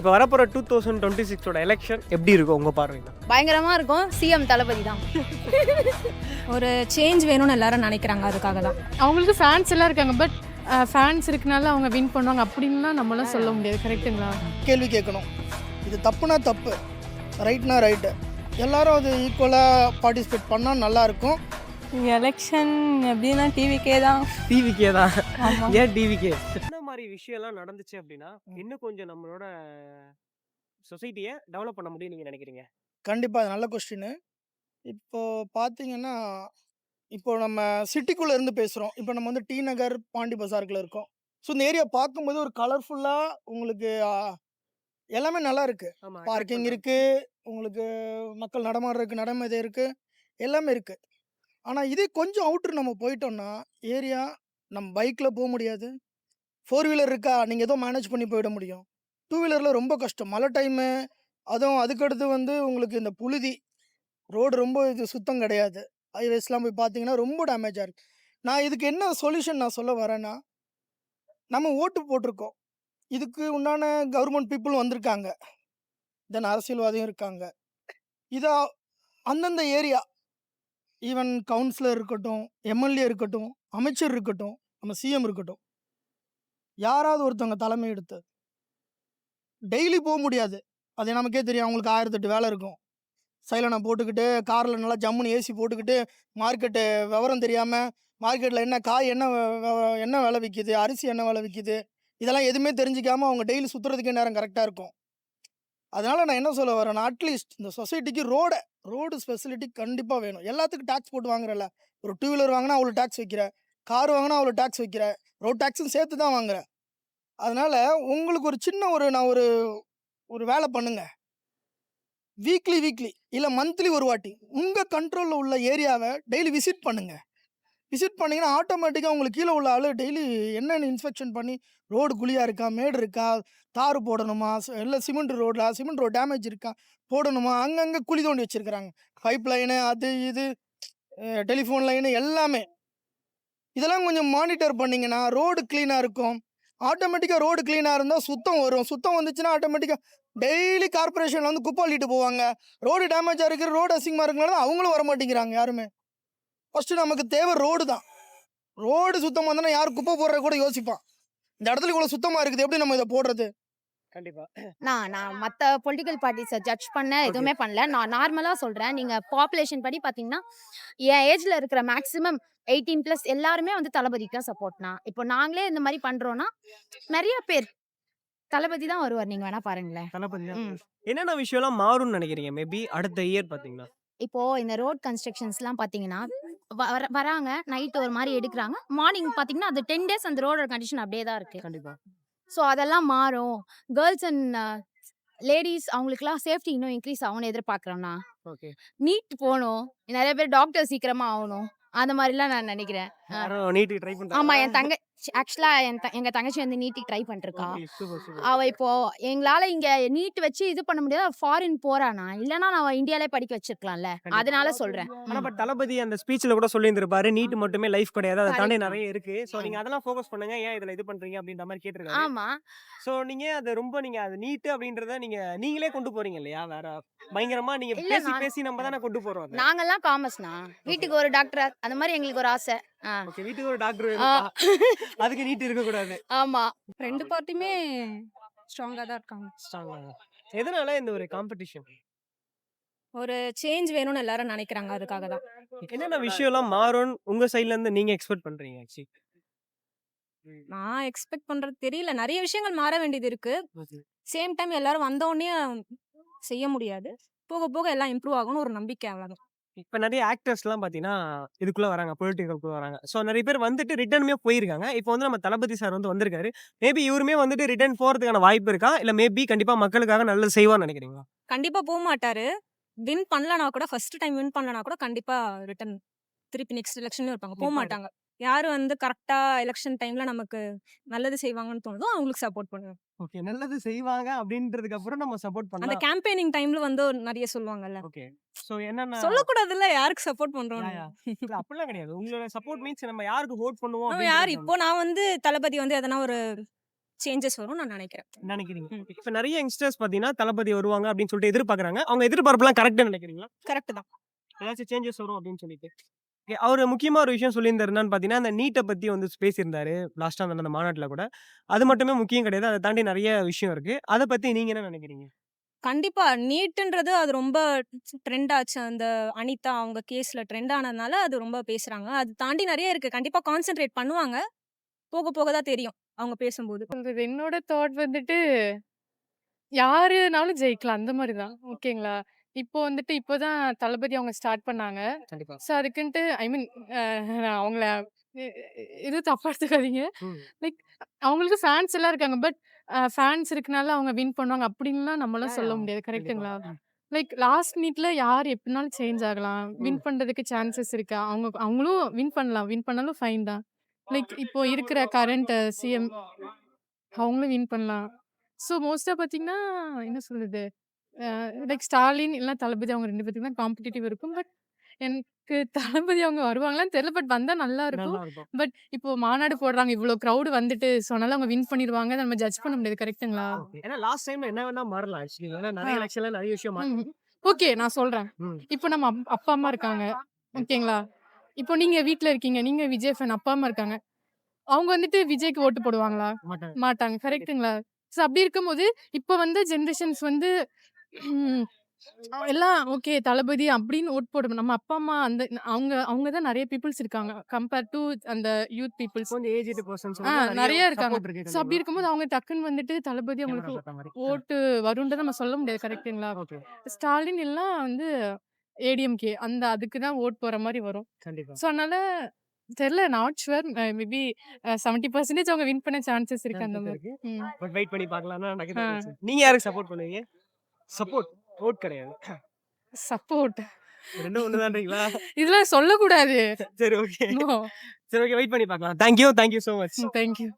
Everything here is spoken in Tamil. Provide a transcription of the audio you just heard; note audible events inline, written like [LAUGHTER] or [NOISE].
இப்போ வரப்போகிற டூ தௌசண்ட் டுவெண்ட்டி சிக்ஸோட எலெக்ஷன் எப்படி இருக்கும் உங்கள் பார்வையில்? பயங்கரமா இருக்கும். சிஎம் தளபதி தான். ஒரு சேஞ்ச் வேணும்னு எல்லாரும் நினைக்கிறாங்க அதுக்காக தான். அவங்களுக்கு ஃபேன்ஸ் எல்லாம் இருக்காங்க பட் ஃபேன்ஸ் இருக்கனால அவங்க வின் பண்ணுவாங்க அப்படின்லாம் நம்மளாம் சொல்ல முடியாது கரெக்ட்டுங்களா கேள்வி கேட்கணும். இது தப்புனா தப்பு. ரைட்னா ரைட்டு எல்லாரும் அது ஈக்குவலாக பார்ட்டிசிபேட் பண்ணால் நல்லாயிருக்கும் எலெக்ஷன் எப்படின்னா டிவிக்கே தான். டிவிக்கே தான். ஏன் டிவிக்கே மாதிரி விஷயம்லாம் நடந்துச்சு அப்படின்னா இன்னும் கொஞ்சம் நம்மளோட சொசைட்டியை டெவலப் பண்ண முடியும் நீங்கள் நினைக்கிறீங்க? கண்டிப்பாக அது நல்ல கொஸ்டின் இப்போ பார்த்தீங்கன்னா இப்போ நம்ம சிட்டிக்குள்ளே இருந்து பேசுகிறோம் இப்போ நம்ம வந்து டி நகர் பாண்டி பஜாருக்குள்ள இருக்கோம். ஸோ இந்த ஏரியா பார்க்கும்போது ஒரு கலர்ஃபுல்லாக உங்களுக்கு எல்லாமே நல்லா இருக்குது ஆமாம் பார்க்கிங் இருக்கு உங்களுக்கு மக்கள் நடமாடுறதுக்கு நடமதை இருக்கு எல்லாமே இருக்கு. ஆனால் இதே கொஞ்சம் அவுட்ரு நம்ம போயிட்டோம்னா ஏரியா நம்ம பைக்கில் போக முடியாது. ஃபோர் வீலர் இருக்கா? நீங்கள் ஏதோ மேனேஜ் பண்ணி போயிட முடியும். டூ வீலரில் ரொம்ப கஷ்டம். மழை டைமு அதுவும் அதுக்கடுத்து வந்து உங்களுக்கு இந்த புழுதி ரோடு ரொம்ப இது சுத்தம் கிடையாது. ஹைவேஸ்லாம் போய் பார்த்தீங்கன்னா ரொம்ப டேமேஜாக இருக்குது நான் இதுக்கு என்ன சொல்யூஷன் நான் சொல்ல வரேன்னா நம்ம ஓட்டு போட்டிருக்கோம். இதுக்கு உண்டான கவர்மெண்ட் பீப்புள் வந்திருக்காங்க. தென் அரசியல்வாதியும் இருக்காங்க. இதை அந்தந்த ஏரியா ஈவன் கவுன்சிலர் இருக்கட்டும் எம்எல்ஏ இருக்கட்டும் அமைச்சர் இருக்கட்டும் நம்ம சிஎம் இருக்கட்டும் யாராவது ஒருத்தவங்க தலைமை எடுத்து. டெய்லி போக முடியாது. அது நமக்கே தெரியும். அவங்களுக்கு ஆயிரத்தெட்டு வேலை இருக்கும். சைலனை போட்டுக்கிட்டு காரில் நல்லா ஜம்முன்னு ஏசி போட்டுக்கிட்டு மார்க்கெட்டு விவரம் தெரியாமல் மார்க்கெட்டில் என்ன காய் என்ன என்ன விலை விற்கிது அரிசி என்ன விலை விற்கிது இதெல்லாம் எதுவுமே தெரிஞ்சிக்காமல் அவங்க டெய்லி சுற்றுறதுக்கே நேரம் கரெக்டாக இருக்கும். அதனால் நான் என்ன சொல்ல வரேன்னா அட்லீஸ்ட் இந்த சொசைட்டிக்கு ரோடை ரோடு ஃபெசிலிட்டி கண்டிப்பாக வேணும். எல்லாத்துக்கும் டேக்ஸ் போட்டு வாங்குறல ஒரு டூ வீலர் வாங்கினா அவ்வளோ டேக்ஸ் வைக்கிற கார் வாங்கினா அவ்வளோ டேக்ஸ் வைக்கிற ரோட் டேக்ஸும் சேர்த்து தான் வாங்குற அதனால் உங்களுக்கு ஒரு சின்ன ஒரு நான் ஒரு ஒரு வேலை பண்ணுங்க. வீக்லி வீக்லி இல்லை மந்த்லி ஒரு வாட்டி. உங்கள் கண்ட்ரோலில் உள்ள ஏரியாவை டெய்லி விசிட் பண்ணுங்கள் விசிட் பண்ணிங்கன்னா ஆட்டோமேட்டிக்காக உங்களுக்கு கீழே உள்ள ஆள் டெய்லி என்னென்ன இன்ஸ்பெக்ஷன் பண்ணி ரோடு குழியாக இருக்கா மேடு இருக்கா தார் போடணுமா இல்லை சிமெண்ட் ரோடில் சிமெண்ட் ரோடு டேமேஜ் இருக்கா போடணுமா அங்கங்கே குழி தோண்டி வச்சுருக்குறாங்க. பைப் லைனு அது இது டெலிஃபோன் லைனு எல்லாமே. இதெல்லாம் கொஞ்சம் மானிட்டர் பண்ணிங்கன்னா ரோடு க்ளீனாக இருக்கும். ஆட்டோமேட்டிக்காக ரோடு க்ளீனாக இருந்தால் சுத்தம் வரும். சுத்தம் வந்துச்சுன்னா ஆட்டோமேட்டிக்காக டெய்லி கார்பரேஷனில் வந்து குப்பை அள்ளிட்டு போவாங்க. ரோடு டேமேஜாக இருக்கிற ரோடு அசிங்கமாக இருக்கிறனால அவங்களும் வர மாட்டேங்கிறாங்க யாருமே. ஃபஸ்ட்டு நமக்கு தேவை ரோடு தான். ரோடு சுத்தமாக இருந்தால் யார் குப்பை போடுற கூட யோசிப்பான். இந்த இடத்துல இவ்வளோ சுத்தமாக இருக்குது எப்படி நம்ம இதை போடுறது? நான் நான் மற்ற பொலிட்டிக்கல் பார்ட்டிஸை ஜட்ஜ் பண்ண எதுவுமே பண்ணல. நான் நார்மலாக சொல்கிறேன் நீங்கள் பாப்புலேஷன் படி பார்த்தீங்கன்னா என் ஏஜில் இருக்கிற மேக்ஸிமம் எயிட்டீன் ப்ளஸ் எல்லாருமே வந்து தளபதிக்கு தான் சப்போர்ட்னா இப்போ நாங்களே இந்த மாதிரி பண்ணுறோன்னா நிறைய பேர் தளபதி தான் வருவார். நீங்கள் வேணால் பாருங்களேன். தளபதி. ம். என்னென்ன விஷயம்லாம் மாறும்னு நினைக்கிறீங்க? மேபி அடுத்த இயர் பார்த்தீங்கன்னா இப்போ இந்த ரோட் கன்ஸ்ட்ரக்ஷன்ஸ்லாம் பார்த்தீங்கன்னா வர வராங்க. நைட் ஒரு மாதிரி எடுக்கிறாங்க. மார்னிங் பார்த்தீங்கன்னா அது டென் டேஸ் அந்த ரோடோட கண்டிஷன் அப்படியே தான் இருக்குது கண்டிப்பாக ஸோ அதெல்லாம் மாறும். கேர்ள்ஸ் அண்ட் லேடிஸ் அவங்களுக்குலாம் சேஃப்டி இன்னும் இன்க்ரீஸ் ஆகும்னு எதிர்பார்க்குறோம்னா ஓகே. நீட் போகணும் நிறைய பேர் டாக்டர் சீக்கிரமா ஆகணும். அந்த மாதிரிலாம் நான் நினைக்கிறேன். ஆ. யாரும் நீட்டுக்கு ட்ரை பண்ணுறாங்க ஆமா என் தங்க ஆக்சுவலா என் த- எங்க தங்கச்சி வந்து நீட்டுக்கு ட்ரை பண்ணிருக்கா சூப்பர் சூப்பர் அவ இப்போ எங்களால இங்க நீட் வச்சு இது பண்ண முடியாது. ஃபாரின் போறானா? இல்லனா நான் இந்தியாலே படிக்க வச்சிருக்கலாம்ல. கண்டிப்பா. அதனால சொல்றேன். ஆனா பட் தளபதி அந்த ஸ்பீச்ல கூட சொல்லியிருந்திருப்பாரு நீட் மட்டுமே லைஃப் கிடையாது. அதை தாண்டி Correct. நிறைய இருக்கு. சோ நீங்க. அதெல்லாம் ஃபோக்கஸ் பண்ணுங்க. ஏன் இதுல இது பண்றீங்க? அப்படின்ற மாதிரி கேட்டிருக்காரு. ஆமா. சோ நீங்க அது ரொம்ப நீங்க அது நீட் அப்படின்றத நீங்க நீங்களே கொண்டு போறீங்க இல்லையா? வேற பயங்கரமா நீங்க இல்ல, பேசி நான்- பேசி நம்ம தானே கொண்டு போறோம் அதை? நாங்கெல்லாம் காமர்ஸ்னா வீட்டுக்கு ஒரு டாக்டர் அந்த மாதிரி எங்களுக்கு ஒரு ஆசை. ஓகே வீட்டுக்கு ஒரு டாக்டர் ஆ. [LAUGHS] அதுக்கு நீட் இருக்க கூடாது ஆமா. ரெண்டு பார்ட்டியுமே ஸ்ட்ராங்காக தான் இருக்காங்க. எதனால இந்த ஒரு காம்படிஷன் ஒரு சேஞ்ச் வேணும்னு எல்லாரும் நினைக்கிறாங்க அதுக்காக தான். என்னென்ன விஷயம்லாம் மாறும் உங்க சைடுல இருந்து நீங்க எக்ஸ்பெக்ட் பண்றீங்க ஆக்சுவலி? நான் எக்ஸ்பெக்ட் பண்ணுறது தெரியல. நிறைய விஷயங்கள் மாற வேண்டியது இருக்கு. சேம் டைம் எல்லாரும் வந்த உடனே செய்ய முடியாது. போக போக எல்லாம் இம்ப்ரூவ் ஆகும்னு ஒரு நம்பிக்கை அவ்வளோதான் இப்ப நிறைய ஆக்டர்ஸ்லாம் பாத்தீங்கன்னா இதுக்குள்ள வராங்க பொலிட்டிக்கலுக்குள்ள வராங்க. ஸோ நிறைய பேர் வந்துட்டு ரிட்டர்னுமே போயிருக்காங்க. இப்போ வந்து நம்ம தளபதி சார் வந்து வந்திருக்காரு. மேபி இவருமே வந்துட்டு ரிட்டர்ன் போறதுக்கான வாய்ப்பு இருக்கா? இல்ல மேபி கண்டிப்பா மக்களுக்காக நல்லது செய்வான்னு நினைக்கிறீங்களா? கண்டிப்பாக போக மாட்டாரு. வின் பண்ணலனா கூட ஃபர்ஸ்ட் டைம் வின் பண்ணலனா கூட கண்டிப்பாக ரிட்டன் திருப்பி நெக்ஸ்ட் எலெக்ஷன்ல இருப்பாங்க. போக. மாட்டாங்க. யார் வந்து கரெக்டாக எலெக்ஷன் டைம்ல நமக்கு நல்லது செய்வாங்கன்னு தோணுதோ அவங்களுக்கு சப்போர்ட் பண்ணுவேன் ஓகே. நல்லது செய்வாங்க அப்படின்றதுக்கு அப்புறம் நம்ம சப்போர்ட் அந்த பண்ணலாம். கேம்பெயினிங் டைம்ல வந்து ஒரு நிறைய சொல்லுவாங்கல்ல. ஓகே. ஸோ என்னென்ன சொல்லக்கூடாதுல்ல யாருக்கு சப்போர்ட் பண்றோம். இல்ல, [LAUGHS] அப்படிலாம் கிடையாது. உங்களோட சப்போர்ட் மீன்ஸ் நம்ம யாருக்கு ஓட் பண்ணுவோம் யார்? அப்படின்றது இப்போ நான் வந்து தளபதி வந்து எதனா ஒரு சேஞ்சஸ் வரும்னு நான் நினைக்கிறேன். நினைக்கிறீங்க. இப்ப நிறைய யங்ஸ்டர்ஸ் பாத்தீங்கன்னா தளபதி வருவாங்க அப்படின்னு சொல்லிட்டு எதிர்பார்க்கறாங்க. அவங்க எதிர்பார்ப்புலாம் கரெக்டா நினைக்கிறீங்களா? கரெக்ட் தான். ஏதாச்சும் சேஞ்சஸ் வரும் அப்படின்னு சொல்லிட்டு. Okay, அவரு முக்கியமா ஒரு விஷயம் சொல்லியிருந்தாரு என்னன்னு பாத்தீங்கன்னா அந்த நீட்டை பத்தி வந்து பேசியிருந்தாரு. லாஸ்டா அந்த மாநாட்டுல கூட. அது மட்டுமே முக்கியம் கிடையாது. அதை தாண்டி நிறைய விஷயம் இருக்கு. அதை பத்தி நீங்க என்ன நினைக்கிறீங்க? கண்டிப்பா. நீட்டுன்றது அது ரொம்ப ட்ரெண்ட் ஆச்சு. அந்த அனிதா அவங்க கேஸ்ல ட்ரெண்ட் ஆனதுனால அது ரொம்ப பேசுறாங்க. அது தாண்டி நிறைய இருக்கு. கண்டிப்பா கான்சென்ட்ரேட் பண்ணுவாங்க. போக போக தான் தெரியும் அவங்க பேசும்போது. சொல்றது என்னோட தாட் வந்துட்டு யாருனாலும் ஜெயிக்கலாம். அந்த மாதிரி தான். ஓகேங்களா? இப்போ வந்துட்டு இப்போதான் தளபதி அவங்க ஸ்டார்ட் பண்ணாங்க. கண்டிப்பா. ஸோ அதுக்குன்ட்டு ஐ மீன் அவங்கள இ- இ- இது தப்பா எடுத்துக்காதீங்க. லைக் அவங்களுக்கு ஃபேன்ஸ் எல்லாம் இருக்காங்க. பட் ஃபேன்ஸ் இருக்கனால அவங்க வின் பண்ணுவாங்க. அப்படின்லாம் நம்மளாம் சொல்ல முடியாது. கரெக்ட்டுங்களா? லைக் லாஸ்ட் மினிட்ல யார் எப்படினாலும் சேஞ்ச் ஆகலாம். வின் பண்றதுக்கு சான்சஸ் இருக்கு. அவங்க அவங்களும் வின் பண்ணலாம். வின் பண்ணாலும் ஃபைன் தான். லைக் இப்போ இருக்கிற கரண்ட் சிஎம் அவங்களும் வின் பண்ணலாம். ஸோ மோஸ்ட்டாக பார்த்தீங்கன்னா என்ன சொல்றது? லைக் ஸ்டாலின் இல்லை தளபதி அவங்க ரெண்டு பேத்துக்கு தான் காம்படிட்டிவ் இருக்கும். பட் எனக்கு தளபதி அவங்க வருவாங்களான்னு தெரியல. பட் வந்தால் நல்லா இருக்கும். பட் இப்போ மாநாடு போடுறாங்க. இவ்வளோ க்ரௌடு வந்துட்டு சொன்னாலும் அவங்க வின் பண்ணிடுவாங்க. நம்ம ஜட்ஜ் பண்ண முடியாது. கரெக்ட்டுங்களா. ஏன்னா லாஸ்ட் டைம்ல என்ன வேணா மாறலாம். ஆக்சுவலி ஏன்னா நிறைய. எலெக்ஷன்ல நிறைய விஷயம் ஓகே நான் சொல்றேன். இப்போ நம்ம அப்- அப்பா அம்மா இருக்காங்க. ஓகேங்களா? இப்போ நீங்க வீட்ல இருக்கீங்க. நீங்க விஜய் ஃபேன் அப்பா அம்மா இருக்காங்க. அவங்க வந்துட்டு விஜய்க்கு ஓட்டு போடுவாங்களா? மாட்டாங்க. மாட்டாங்க. கரெக்ட்டுங்களா ஸோ அப்படி இருக்கும்போது இப்போ வந்து ஜென்ரேஷன்ஸ் வந்து ம், எல்லாம் ஓகே தளபதி அப்படின்னு ஓட் போட நம்ம அப்பா அம்மா அந்த அவங்க அவங்க தான் நிறைய பீப்புள்ஸ் இருக்காங்க. கம்பேர் டு அந்த யூத் பீப்புள்ஸ். கொஞ்சம் ஏஜ்டு பர்சன்ஸ் ஆ, நிறைய இருக்காங்க. ஸோ அப்படி இருக்கும்போது அவங்க டக்குன்னு வந்துட்டு தளபதி அவங்களுக்கு ஓட்டு வரும்ன்றது நம்ம சொல்ல முடியாது. கரெக்ட்டுங்களா ஓகே. ஸ்டாலின் எல்லாம் வந்து ஏடிஎம்கே அந்த அதுக்கு தான் ஓட் போற மாதிரி வரும். கண்டிப்பா. ஸோ அதனால தெரியல not sure maybe seventy percentage அவங்க வின் பண்ண சான்சஸ் இருக்கு அந்த மாதிரி. இருக்கு. ம். பட் வெயிட் பண்ணி பார்க்கலாம்னா ஆ. நீங்க யாருக்கு சப்போர்ட் பண்ணுவீங்க? சப்போர்ட் ஓட் கிடையாது. சப்போர்ட் ரெண்டும் ஒண்ணுதான்றீங்களா இதெல்லாம் சொல்லக்கூடாது. சரி ஓகே சரி ஓகே வெயிட் பண்ணி பார்க்கலாம். Thank you thank you so much thank you